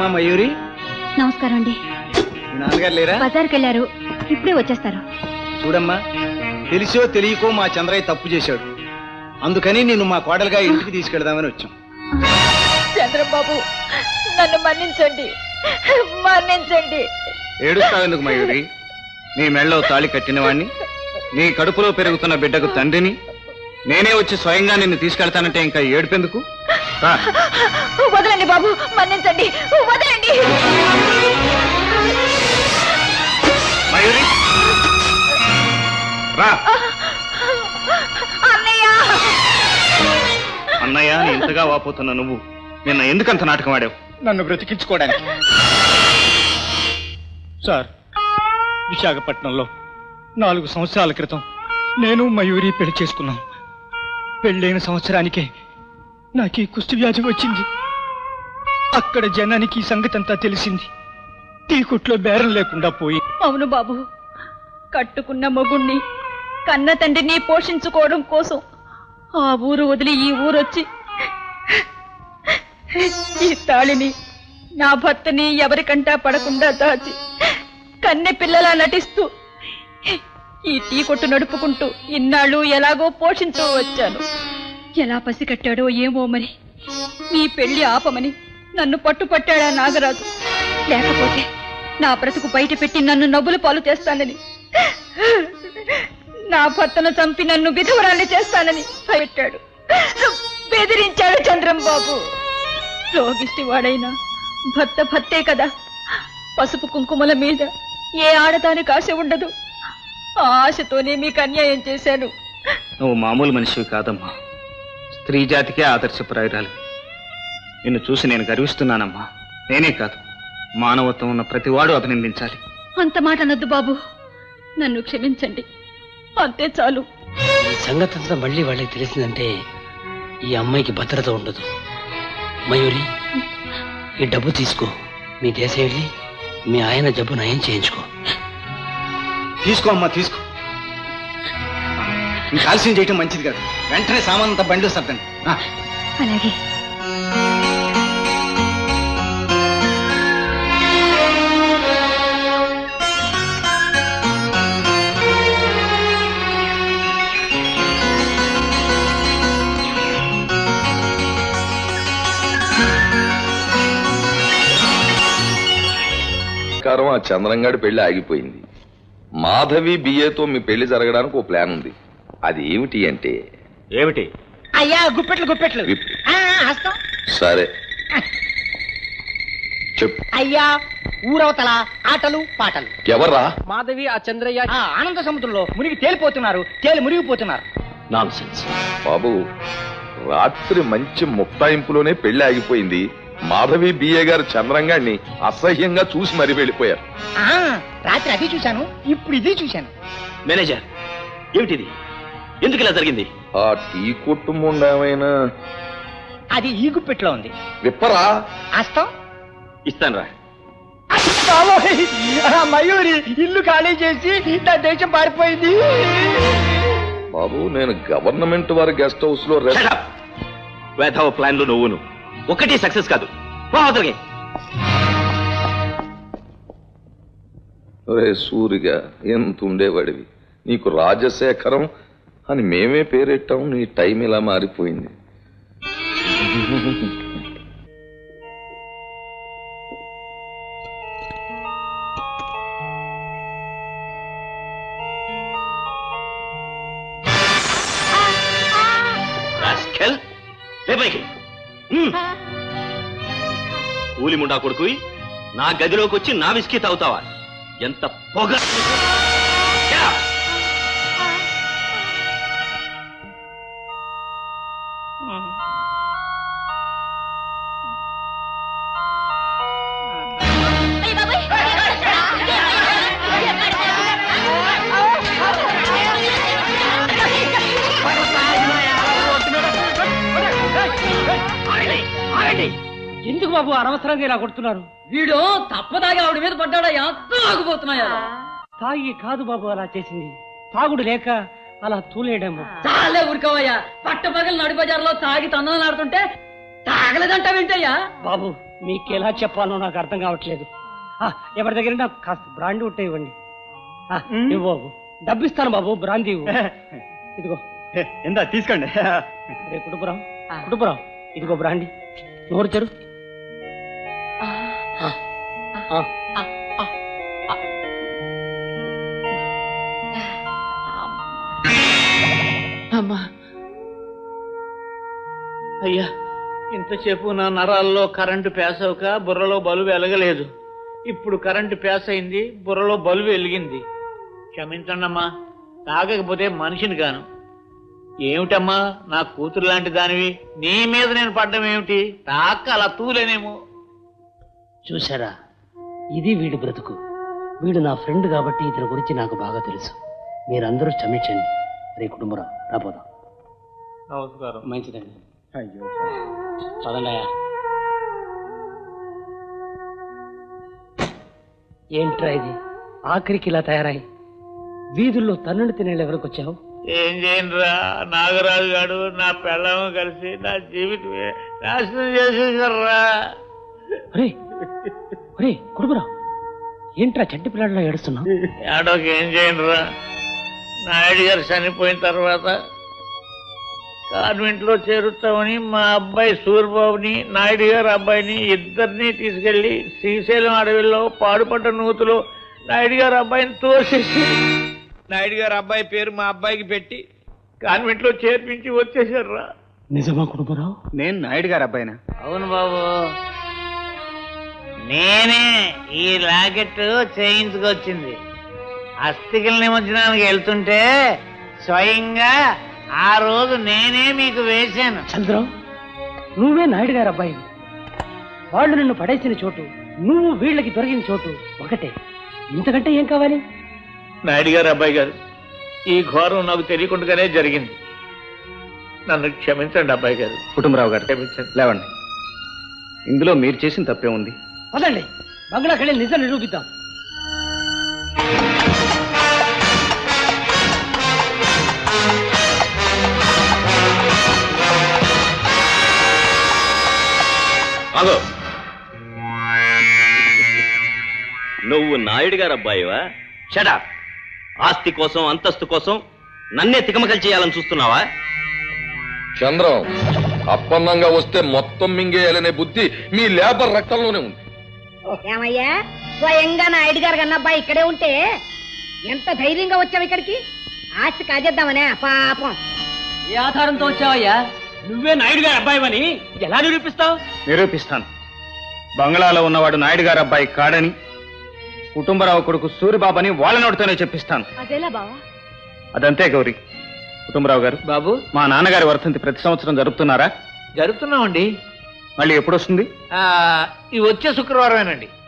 అమ్మా మయూరి? నమస్కారం అండి. మీ నాన్నగారు లేరా? బజార్కి వెళ్ళారు ఇప్పుడే వచ్చేస్తారు. చూడమ్మా తెలిసో తెలియకో మా చంద్రయ్య తప్పు చేశాడు. అందుకని నేను మా కోడలుగా ఇంటికి తీసుకెళ్దామని వచ్చాం. చంద్రబాబు నన్ను మన్నించండి. మన్నించండి. ఏడుస్తావెందుకు మయూరి? నీ మెళ్ళో తాళి కట్టినవాణ్ణి నీ కడుపులో పెరుగుతున్న బిడ్డకు తండ్రిని నేనే వచ్చి స్వయంగా నిన్ను తీసుకెళ్తానంటే ఇంకా ఏడుపెందుకు. వదలండి బాబు మన్నించండి. ఇంతగా వాపోతున్న నువ్వు? నిన్న ఎందుకంత నాటకం ఆడావు? నన్ను బ్రతికించుకోవడానికి. సార్ విశాఖపట్నంలో నాలుగు సంవత్సరాల క్రితం నేను మయూరి పెళ్ళి చేసుకున్నాం పెళ్ళైన సంవత్సరానికే నాకు ఈ కుష్టి వ్యాధి వచ్చింది. అక్కడ జనానికి ఈ సంగతి అంతా తెలిసింది. టీ కొట్లో బేరం లేకుండా పోయి. అవును బాబు కట్టుకున్న మొగుణ్ణి కన్న తండ్రిని పోషించుకోవడం కోసం ఆ ఊరు వదిలి ఈ ఊరొచ్చి ఈ తాళిని నా భర్తని ఎవరికంటా పడకుండా దాచి కన్నె పిల్లలా నటిస్తూ ఈ టీ కొట్టు నడుపుకుంటూ ఇన్నాళ్ళు ఎలాగో పోషించూ వచ్చాను. ఎలా పసికట్టాడో ఏమో మరి. మీ పెళ్ళి ఆపమని నన్ను పట్టుపట్టాడా నాగరాజు. లేకపోతే నా బ్రతుకు బయట పెట్టి నన్ను నవ్వుల పాలు చేస్తానని. నా భర్తను చంపి నన్ను విధవరాన్ని చేస్తానని పెట్టాడు బెదిరించాడు చంద్రం బాబు రోగిష్టి వాడైనా భర్త భర్తే కదా. పసుపు కుంకుమల మీద ఏ ఆడదానికి ఆశ ఉండదు. ఆ ఆశతోనే మీకు అన్యాయం చేశాను. నువ్వు మామూలు మనిషివి కాదమ్మా. స్త్రీ జాతికే ఆదర్శప్రాయురాలు నిన్ను చూసి నేను గర్విస్తున్నానమ్మా. నేనే కాదు. మానవత్వం ఉన్న ప్రతివాడు అభినందించాలి. అంత మాట అనొద్దు బాబు. నన్ను క్షమించండి. అంతే చాలు. ఈ సంగతి అంతా మళ్ళీ వాళ్ళకి తెలిసిందంటే ఈ అమ్మాయికి భద్రత ఉండదు. మయూరి ఈ డబ్బు తీసుకో. మీ దేశం వెళ్ళి మీ ఆయన జబ్బు నయం చేయించుకో. తీసుకో అమ్మా తీసుకో. ఇంకా ఆలస్యం చేయటం మంచిది కాదు. వెంటనే సామానంతా బండి సర్దండి. ఆ, అలాగే. ప్రకారం ఆ చంద్రంగాడి పెళ్ళి ఆగిపోయింది. మాధవి బిఏతో మీ పెళ్ళి జరగడానికి ఓ ప్లాన్ ఉంది. అది ఏమిటి అంటే ఏమిటి? అయ్యా గుప్పెట్లు గుప్పెట్లు. విప్. ఆ, హస్తం. సరే. చెప్పు. అయ్యా ఊరవతల ఆటలు పాటలు. ఎవర్రా? మాధవి ఆ చంద్రయ్య ఆ ఆనంద సముద్రంలో మునిగి తేలిపోతున్నారు తేలి మునిగిపోతున్నారు. బాబు రాత్రి మంచి ముక్తాయింపులోనే పెళ్ళి ఆగిపోయింది. మాధవి బిఏ గారు చంద్రంగాడిని అసహ్యంగా చూసి మరీ వెళ్ళిపోయారు. ఆ, రాత్రి అది చూశాను ఇప్పుడు ఇది చూశాను. మేనేజర్ ఏమిటిది? ఎందుకు ఇలా జరిగింది? ఆ టీ కొట్టు ముండమైనా అది ఈ గుప్పెట్లో ఉంది. విప్పరా? హస్తం ఇస్తాను రా బాబోయ్, ఆ మయూరి ఇల్లు ఖాళీ చేసి నా దేశం పారిపోయింది. బాబు నేను గవర్నమెంట్ వారి గెస్ట్ హౌస్లో రెస్ట్ వేధవ ప్లాన్లు నువ్వును. ఒకటి సక్సెస్ కాదు. అవతలకి. రే సూరిగా ఎంత ఉండేవాడివి? నీకు రాజశేఖరం అని మేమే పేరెట్టాం నీ టైం ఇలా మారిపోయింది. రాస్కెల్ లేపైకి. కూలి ముండా కొడుకు నా గదిలోకి వచ్చి నా విస్కీ తాగుతావా? ఎంత పొగ. యా! ఎందుకు బాబు అనవసరంగా ఇలా కొడుతున్నారు? వీడు తప్పదాగా ఆవిడ మీద పడ్డాడా? తాగుపోతున్నాయా తాగి కాదు బాబు అలా చేసింది. తాగుడు లేక అలా తూలేయడము చాలే ఊరుకోవయ్యా. పట్టపగలు నడి బజార్లో తాగి తందనాలు ఆడుతుంటే తాగలేదంటావేంటయ్యా బాబు మీకు ఎలా చెప్పాలో నాకు అర్థం కావట్లేదు. ఆ, ఎవరి దగ్గర నాకు కాస్త బ్రాండ్ ఉంటే ఇవ్వండి. ఆ, ఇవ్వు బాబు. డబ్బు ఇస్తాను బాబు బ్రాంతి ఇవ్వు. ఇదిగో. ఎందా తీసుకోండి. రే కుటుంబరావు కుటుంబరావు ఇదిగో బ్రాండి. నోరు తెరు. ఆ. అమ్మా. అయ్యా. ఇంతసేపు నా నరాల్లో కరెంటు పేసవక బుర్రలో బలుబు వెలగలేదు ఇప్పుడు కరెంటు పేస అయింది బుర్రలో బలుబు వెలిగింది క్షమించండమ్మా తాగకపోతే మనిషిని కాను ఏమిటమ్మా నా కూతురు లాంటి దానివి? నీ మీద నేను పడ్డం ఏమిటి తాక అలా తూలేనేమో. చూసారా ఇది వీడి బ్రతుకు. వీడు నా ఫ్రెండ్ కాబట్టి ఇతని గురించి నాకు బాగా తెలుసు. మీరందరూ క్షమించండి. రే కుటుంబరావు రాబోదాం నమస్కారం. మంచిదండి. అయ్యో. ఏంట్రా ఇది? ఆఖరికి ఇలా తయారై. వీధుల్లో తన్నుని తినేళ్ళు ఎవరికి వచ్చావు? ఏం చేయనురా? నాగరాజు గారు నా పెళ్ళము కలిసి నా జీవితమే నాశనం చేసేసారా ఒరే కుడుకురా. ఏంట్రా చంటి పిల్లాడిలో ఏడుస్తున్నావు? ఏడోకి ఏం చేయనురా నాయుడు గారు చనిపోయిన తర్వాత కాన్వెంట్లో చేరుతామని మా అబ్బాయి సూర్యబాబుని నాయుడు గారు అబ్బాయిని ఇద్దరిని తీసుకెళ్ళి శ్రీశైలం అడవిలో పాడుపడ్డ నూతులో నాయుడు గారు అబ్బాయిని తోసేసి నాయుడు గారు అబ్బాయి పేరు మా అబ్బాయికి పెట్టి కాన్వెంట్లో చేర్పించి వచ్చేసారురా నిజమా కుడుకురావు నేను నాయుడు గారు అబ్బాయినా? అవును బాబు. నేనే ఈ లాకెట్ చేయించుకొచ్చింది. అస్థికల నిమజ్జనానికి వెళ్తుంటే స్వయంగా ఆ రోజు నేనే మీకు వేశాను. చంద్రం నువ్వే నాయుడు గారు అబ్బాయి. వాళ్ళు నిన్ను పడేసిన చోటు నువ్వు వీళ్ళకి దొరికిన చోటు ఒకటే. ఇంతకంటే ఏం కావాలి? నాయుడు గారు అబ్బాయి గారు ఈ ఘోరం నాకు తెలియకుండానే జరిగింది. నన్ను క్షమించండి అబ్బాయి గారు. కుటుంబరావు గారు క్షమించండి. లేవండి. ఇందులో మీరు చేసిన తప్పే ఉంది పదండి. బంగ్లాకి వెళ్ళి నిజం నిరూపిద్దాం. అగో నువ్వు నాయుడు గారు అబ్బాయివా? షడా ఆస్తి కోసం అంతస్తు కోసం నన్నే తికమకలు చేయాలని చూస్తున్నావా? చంద్రం అప్పన్నంగా వస్తే మొత్తం మింగేయాలనే బుద్ధి మీ లేబర్ రక్తంలోనే ఉంది. ఏమయ్యా? స్వయంగా నాయుడు గారు కన్నా అబ్బాయి ఇక్కడే ఉంటే ఎంత ధైర్యంగా వచ్చావు ఇక్కడికి? ఆస్తి కాజేద్దామనే పాపం. ఏ ఆధారంతో వచ్చావయ్యా? నువ్వే నాయుడు గారు అబ్బాయివని ఎలా నిరూపిస్తావు? నిరూపిస్తాను. బంగ్లాలో ఉన్నవాడు నాయుడు గారు అబ్బాయి కాడని కుటుంబరావు కొడుకు సూరిబాబని వాళ్ళ నోటితోనే చెప్పిస్తాను. అదేలా బావా? అదంతే గౌరీ. కుటుంబరావు గారు బాబు? మా నాన్నగారి వర్ధంతి ప్రతి సంవత్సరం జరుపుతున్నారా? జరుపుతున్నామండి. మళ్ళీ ఎప్పుడు వస్తుంది ఈ వచ్చే శుక్రవారమేనండి.